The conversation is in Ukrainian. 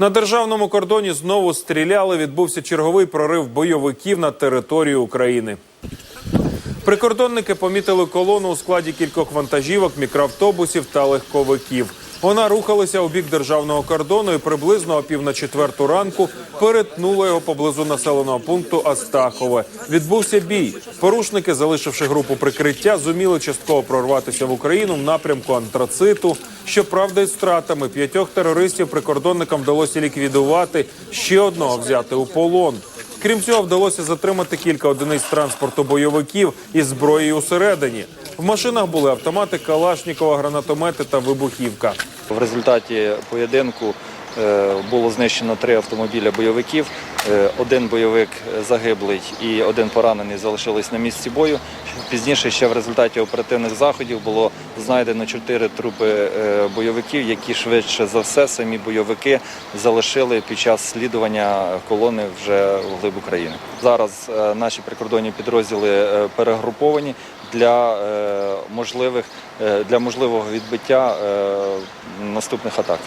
На державному кордоні знову стріляли. Відбувся черговий прорив бойовиків на територію України. Прикордонники помітили колону у складі кількох вантажівок, мікроавтобусів та легковиків. Вона рухалася у бік державного кордону і приблизно о пів на четверту ранку перетнула його поблизу населеного пункту Астахове. Відбувся бій. Порушники, залишивши групу прикриття, зуміли частково прорватися в Україну в напрямку антрациту. Щоправда, із втратами п'ятьох терористів прикордонникам вдалося ліквідувати ще одного взяти у полон. Крім цього, вдалося затримати кілька одиниць транспорту бойовиків із зброєю усередині. В машинах були автомати Калашнікова, гранатомети та вибухівка. В результаті поєдинку було знищено три автомобіля бойовиків. Е, Один бойовик загиблий і один поранений залишились на місці бою. Пізніше ще в результаті оперативних заходів було знайдено чотири трупи е, бойовиків, які швидше за все самі бойовики залишили під час слідування колони вже в глиб України. Зараз е, наші прикордонні підрозділи е, перегруповані для е, можливих е, для можливого відбиття е, наступних атак.